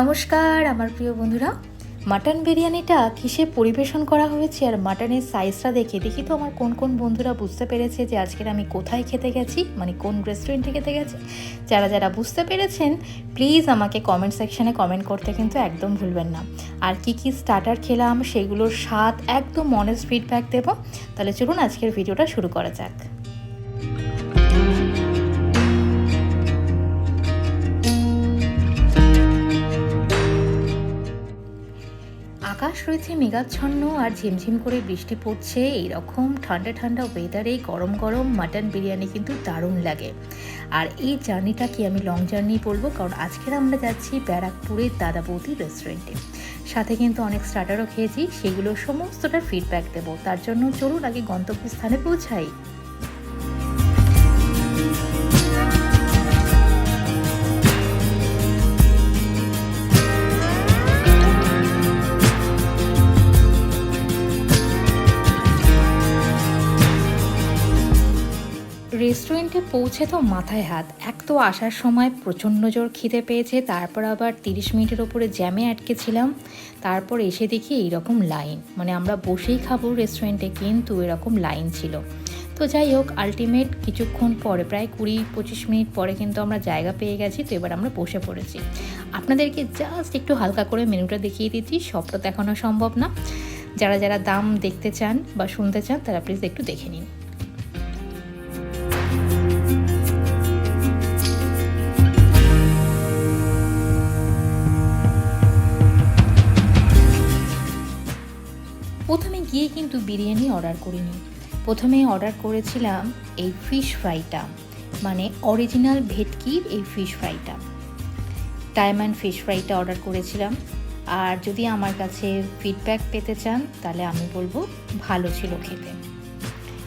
নমস্কার, আমার প্রিয় বন্ধুরা। মাটন বিরিয়ানিটা কিসে পরিবেশন করা হয়েছে আর মাটনের সাইজটা দেখে, দেখি তো আমার কোন কোন বন্ধুরা বুঝতে পেরেছে যে আজকের আমি কোথায় খেতে গেছি মানে কোন রেস্টুরেন্টে খেতে গেছি। যারা যারা বুঝতে পেরেছেন প্লিজ আমাকে কমেন্ট সেকশানে কমেন্ট করতে কিন্তু একদম ভুলবেন না। আর কি কি স্টার্টার খেলাম, সেগুলোর স্বাদ একদম অনেস্ট ফিডব্যাক দেবো। তাহলে চলুন আজকের ভিডিওটা শুরু করা যাক। রয়েছে মেঘাচ্ছন্ন আর ঝিমঝিম করে বৃষ্টি পড়ছে। এইরকম ঠান্ডা ঠান্ডা ওয়েদারে গরম গরম মাটন বিরিয়ানি কিন্তু দারুণ লাগে। আর এই জার্নিটা কি আমি লং জার্নি বলব? কারণ আজকের আমরা যাচ্ছি ব্যারাকপুরের দাদা বৌদি রেস্টুরেন্টে সাথে কিন্তু অনেক স্টার্টারও খেয়েছি, সেগুলো সমস্তটার ফিডব্যাক দেবো। তার জন্য চলুন আগে গন্তব্যস্থানে পৌঁছাই। পৌঁছে তো মাথায় হাত। এক তো আসার সময় প্রচণ্ড জোর খিদে পেয়েছে, তারপর আবার তিরিশ মিনিটের ওপরে জ্যামে আটকেছিলাম। তারপর এসে দেখি এইরকম লাইন। মানে আমরা বসেই খাব রেস্টুরেন্টে কিন্তু এরকম লাইন ছিল। তো যাই হোক আলটিমেট কিছুক্ষণ পরে, প্রায় কুড়ি পঁচিশ মিনিট পরে কিন্তু আমরা জায়গা পেয়ে গেছি, তো এবার আমরা বসে পড়েছি। আপনাদেরকে জাস্ট একটু হালকা করে মেনুটা দেখিয়ে দিচ্ছি, সবটা দেখানো সম্ভব না। যারা যারা দাম দেখতে চান বা শুনতে চান, তারা প্লিজ একটু দেখে নিন। প্রথমে গিয়ে কিন্তু বিরিয়ানি অর্ডার করিনি প্রথমে অর্ডার করেছিলাম এই ফিশ ফ্রাইটা মানে অরিজিনাল ভেটকির এই ফিশ ফ্রাইটা ডায়মন্ড ফিশ ফ্রাইটা অর্ডার করেছিলাম। আর যদি আমার কাছে ফিডব্যাক পেতে চান, তাহলে আমি বলব ভালো ছিল খেতে।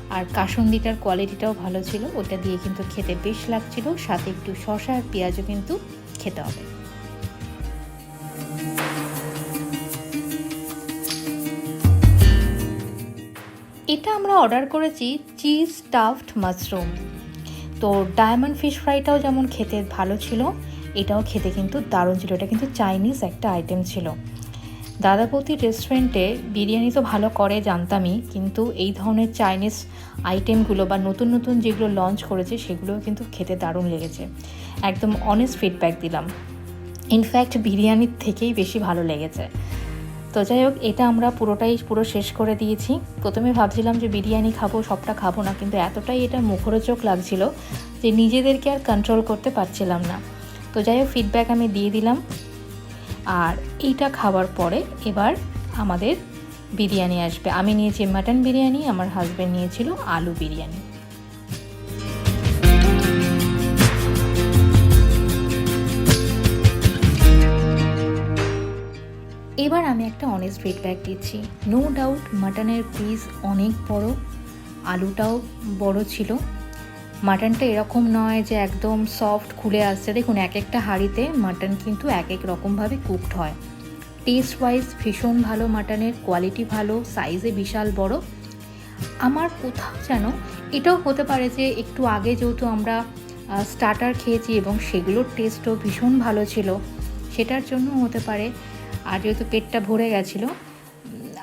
আর কাসন্দিটার কোয়ালিটিটাও ভালো ছিল, ওটা দিয়ে কিন্তু খেতে বেশ লাগছিল, সাথে একটু শশা আর পেঁয়াজও কিন্তু খেতে হবে। এটা আমরা অর্ডার করেছি চিজ স্টাফড মাশরুম তো ডায়মন্ড ফিশ ফ্রাইটাও যেমন খেতে ভালো ছিল, এটাও খেতে কিন্তু দারুণ ছিল। এটা কিন্তু চাইনিজ একটা আইটেম ছিল। দাদাপতি রেস্টুরেন্টে বিরিয়ানি তো ভালো করে জানতামই, কিন্তু এই ধরনের চাইনিজ আইটেমগুলো বা নতুন নতুন যেগুলো লঞ্চ করেছে, সেগুলোও কিন্তু খেতে দারুণ লেগেছে। একদম অনেস্ট ফিডব্যাক দিলাম। ইনফ্যাক্ট বিরিয়ানির থেকেই বেশি ভালো লেগেছে। তো যাই হোক, এটা আমরা পুরোটাই পুরো শেষ করে দিয়েছি। প্রথমে ভাবছিলাম যে বিরিয়ানি খাব, সবটা খাব না, কিন্তু এতটাই এটা মুখরোচক লাগছিল যে নিজেদেরকে আর কন্ট্রোল করতে পারছিলাম না। তো যাই হোক ফিডব্যাক আমি দিয়ে দিলাম। আর এইটা খাওয়ার পরে এবার আমাদের বিরিয়ানি আসবে। আমি নিয়েছি মাটন বিরিয়ানি, আমার হাজব্যান্ড নিয়েছিল আলু বিরিয়ানি। আমি একটা অনেস্ট ফিডব্যাক দিচ্ছি। নো ডাউট মাটনের পিস অনেক বড়, আলুটাও বড় ছিল। মাটনটা এরকম নয় যে একদম সফট খুলে আসছে। দেখুন এক একটা হাঁড়িতে মাটন কিন্তু এক এক রকমভাবে কুকড হয়। টেস্ট ওয়াইজ ভীষণ ভালো মাটনের কোয়ালিটি ভালো সাইজে বিশাল বড়। আমার কোথাও যেন এটাও হতে পারে যে একটু আগে যেহেতু আমরা স্টার্টার খেয়েছি এবং সেগুলোর টেস্টও ভীষণ ভালো ছিল, সেটার জন্য হতে পারে আর যেহেতু পেটটা ভরে গেছিল,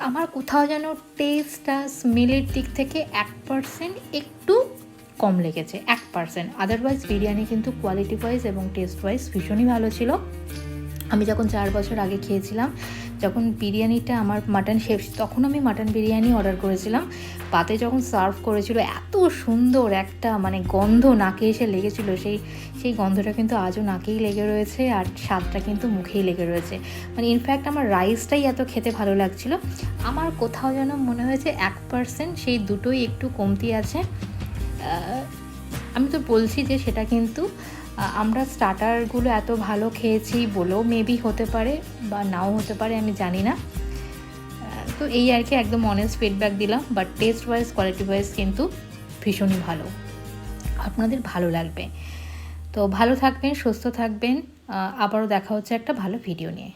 আমার কোথাও যেন টেস্টটা স্মেলের দিক থেকে এক পার্সেন্ট একটু কম লেগেছে, এক পার্সেন্ট আদারওয়াইজ বিরিয়ানি কিন্তু কোয়ালিটি ওয়াইজ এবং টেস্ট ওয়াইজ ভীষণই ভালো ছিল। আমি যখন চার বছর আগে খেয়েছিলাম যখন বিরিয়ানিটা আমার মাটন শেফ তখন আমি মাটন বিরিয়ানি অর্ডার করেছিলাম। পাতে যখন সার্ভ করেছিল, এত সুন্দর একটা মানে গন্ধ নাকে এসে লেগেছিল। সেই সেই গন্ধটা কিন্তু আজও নাকেই লেগে রয়েছে আর স্বাদটা কিন্তু মুখেই লেগে রয়েছে। মানে ইনফ্যাক্ট আমার রাইসটাই এত খেতে ভালো লাগছিল। আমার কোথাও যেন মনে হয়েছে এক পার্সেন্ট সেই দুটোই একটু কমতি আছে। আমি তো বলছি যে সেটা কিন্তু আমরা স্টার্টারগুলো এত ভালো খেয়েছি বলেও মেবি হতে পারে বা নাও হতে পারে, আমি জানি না। তো এই আর কি একদম অনেস্ট ফিডব্যাক দিলাম but taste wise quality wise কিন্তু ভীষণই ভালো। আপনাদের ভালো লাগবে। তো ভালো থাকবেন, সুস্থ থাকবেন। আবারও দেখা হচ্ছে একটা ভালো ভিডিও নিয়ে।